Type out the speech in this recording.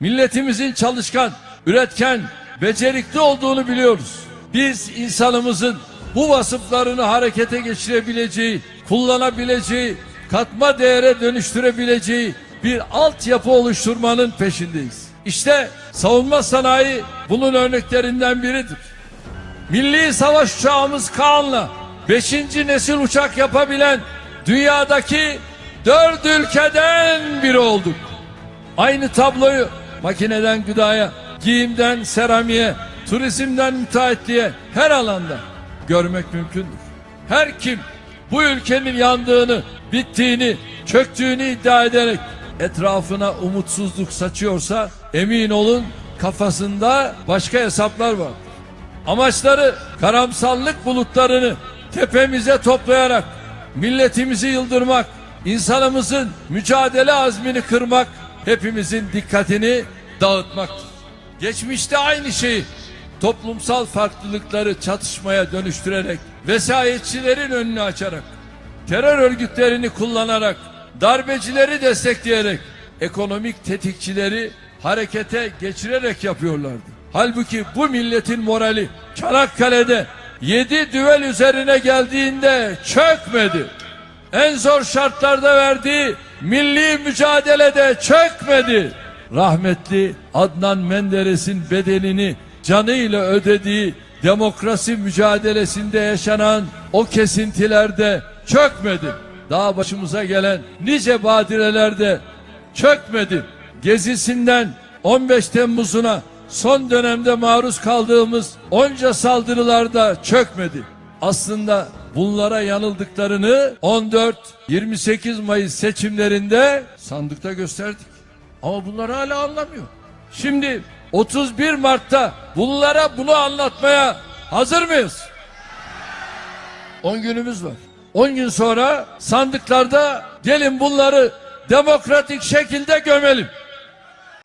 Milletimizin çalışkan, üretken, becerikli olduğunu biliyoruz. Biz insanımızın bu vasıflarını harekete geçirebileceği, kullanabileceği, katma değere dönüştürebileceği bir altyapı oluşturmanın peşindeyiz. İşte savunma sanayi bunun örneklerinden biridir. Milli savaş uçağımız Kaan'la 5. nesil uçak yapabilen dünyadaki dört ülkeden biri olduk. Aynı tabloyu makineden gıdaya, giyimden seramiğe, turizmden müteahhitliğe her alanda görmek mümkündür. Her kim bu ülkenin yandığını, bittiğini, çöktüğünü iddia ederek etrafına umutsuzluk saçıyorsa emin olun kafasında başka hesaplar var. Amaçları karamsallık bulutlarını tepemize toplayarak milletimizi yıldırmak, insanımızın mücadele azmini kırmak, hepimizin dikkatini dağıtmaktır. Geçmişte aynı şeyi toplumsal farklılıkları çatışmaya dönüştürerek, vesayetçilerin önünü açarak, terör örgütlerini kullanarak, darbecileri destekleyerek, ekonomik tetikçileri harekete geçirerek yapıyorlardı. Halbuki bu milletin morali Çanakkale'de yedi düvel üzerine geldiğinde çökmedi. En zor şartlarda verdiği milli mücadelede çökmedi. Rahmetli Adnan Menderes'in bedelini canıyla ödediği demokrasi mücadelesinde yaşanan o kesintilerde çökmedi. Daha başımıza gelen nice badirelerde çökmedi. Gezisinden 15 Temmuz'una son dönemde maruz kaldığımız onca saldırılarda çökmedi. Aslında bunlara yanıldıklarını 14-28 Mayıs seçimlerinde sandıkta gösterdik. Ama bunlar hala anlamıyor. Şimdi 31 Mart'ta bunlara bunu anlatmaya hazır mıyız? 10 günümüz var. 10 gün sonra sandıklarda gelin bunları demokratik şekilde gömelim.